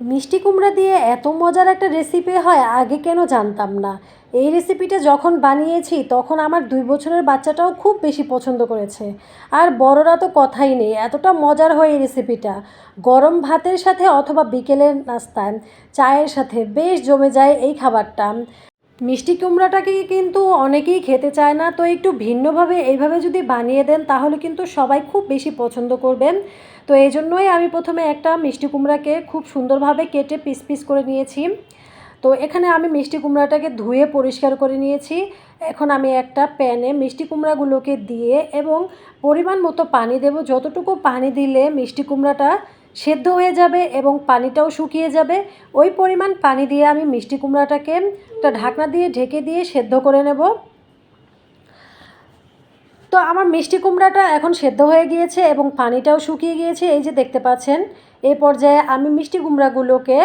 মিষ্টি কুমড়া দিয়ে এত মজার একটা রেসিপি হয়, আগে কেন জানতাম না। এই রেসিপিটা যখন বানিয়েছি, তখন আমার দুই বছরের বাচ্চাটাও খুব বেশি পছন্দ করেছে। আর বড়রা তো কথাই নেই, এতটা মজার হয় এই রেসিপিটা গরম ভাতের সাথে অথবা বিকেলের নাস্তায়, চায়ের সাথে বেশ জমে যায় এই খাবারটা। মিষ্টি কুমড়াটাকে কিন্তু অনেকেই খেতে চায় না। তো একটু ভিন্নভাবে এইভাবে যদি বানিয়ে দেন, তাহলে কিন্তু সবাই খুব বেশি পছন্দ করবেন। তো এই জন্যই আমি প্রথমে একটা মিষ্টি কুমড়াকে খুব সুন্দরভাবে কেটে পিস পিস করে নিয়েছি। তো এখানে আমি মিষ্টি কুমড়াটাকে ধুয়ে পরিষ্কার করে নিয়েছি। এখন আমি একটা প্যানে মিষ্টি কুমড়াগুলোকে দিয়ে এবং পরিমাণ মতো পানি দেব। যতটুকু পানি দিলে মিষ্টি কুমড়াটা সেদ্ধ হয়ে যাবে এবং পানিটাও শুকিয়ে যাবে। ওই পরিমাণ পানি দিয়ে আমি মিষ্টি কুমড়াটাকে একটা ঢাকনা দিয়ে ঢেকে দিয়ে সেদ্ধ করে নেব। তো আমার মিষ্টি কুমড়াটা এখন সেদ্ধ হয়ে গিয়েছে এবং পানিটাও শুকিয়ে গিয়েছে, এই যে দেখতে পাচ্ছেন। এই পর্যায়ে আমি মিষ্টি কুমড়াগুলোকে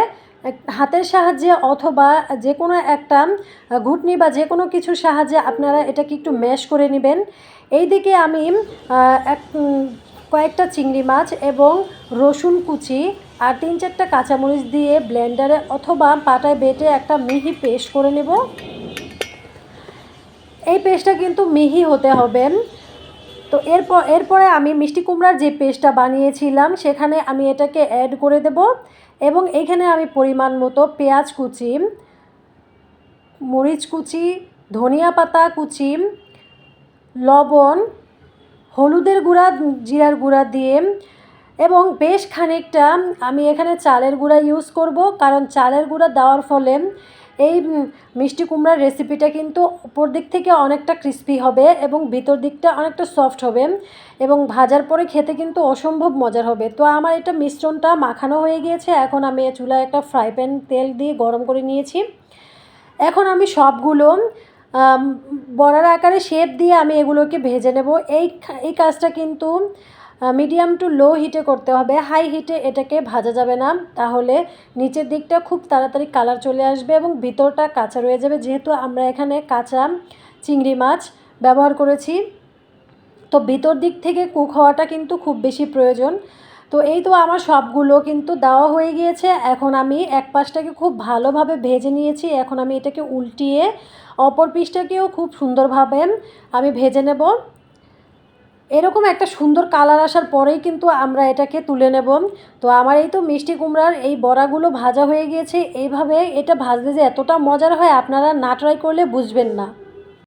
হাতের সাহায্যে অথবা যে কোনো একটা ঘুটনি বা যে কোনো কিছুর সাহায্যে আপনারা এটাকে একটু ম্যাশ করে নেবেন। এই দিকে আমি এক কয়েকটা চিংড়ি মাছ এবং রসুন কুচি আর তিন চারটা কাঁচামরিচ দিয়ে ব্লেন্ডারে অথবা পাটায় বেটে একটা মিহি পেস্ট করে নেব। এই পেস্টটা কিন্তু মিহি হতে হবে। তো এরপর, এরপরে আমি মিষ্টি কুমড়ার যে পেস্টটা বানিয়েছিলাম, সেখানে আমি এটাকে অ্যাড করে দেব এবং এইখানে আমি পরিমাণ মতো পেঁয়াজ কুচি, মরিচ কুচি, ধনিয়া পাতা কুচি, লবণ হলুদের গুঁড়া, জিরার গুঁড়া দিয়ে। এবং বেশ খানিকটা আমি এখানে চালের গুঁড়া ইউজ করব, কারণ চালের গুঁড়া দেওয়ার ফলে এই মিষ্টি কুমড়ার রেসিপিটা কিন্তু উপর দিক থেকে অনেকটা ক্রিস্পি হবে এবং ভিতর দিকটা অনেকটা সফট হবে এবং ভাজার পরে খেতে কিন্তু অসম্ভব মজার হবে। তো আমার এটা মিশ্রণটা মাখানো হয়ে গিয়েছে, এখন আমি চুলায় একটা ফ্রাই প্যান তেল দিয়ে গরম করে নিয়েছি। এখন আমি সবগুলো বড়ার আকারে শেপ দিয়ে আমি এগুলোকে ভেজে নেব। এই এই কাজটা কিন্তু মিডিয়াম টু লো হিটে করতে হবে। হাই হিটে এটাকে ভাজা যাবে না। তাহলে নিচের দিকটা খুব তাড়াতাড়ি কালার চলে আসবে এবং ভিতরটা কাঁচা রয়ে যাবে। যেহেতু আমরা এখানে কাঁচা চিংড়ি মাছ ব্যবহার করেছি, তো ভিতর দিক থেকে কুক হওয়াটা কিন্তু খুব বেশি প্রয়োজন। তো এই তো আমার সবগুলো কিন্তু দেওয়া হয়ে গিয়েছে। এখন আমি এক পাশটাকে খুব ভালোভাবে ভেজে নিয়েছি। এখন আমি এটাকে উল্টিয়ে অপর পিসটাকেও খুব সুন্দরভাবে আমি ভেজে নেব। এরকম একটা সুন্দর কালার আসার পরেই কিন্তু আমরা এটাকে তুলে নেব। তো আমার এই তো মিষ্টি কুমড়ার এই বড়াগুলো ভাজা হয়ে গিয়েছে। এইভাবে এটা ভাজলে যে এতটা মজার হয় আপনারা না ট্রাই করলে বুঝবেন না।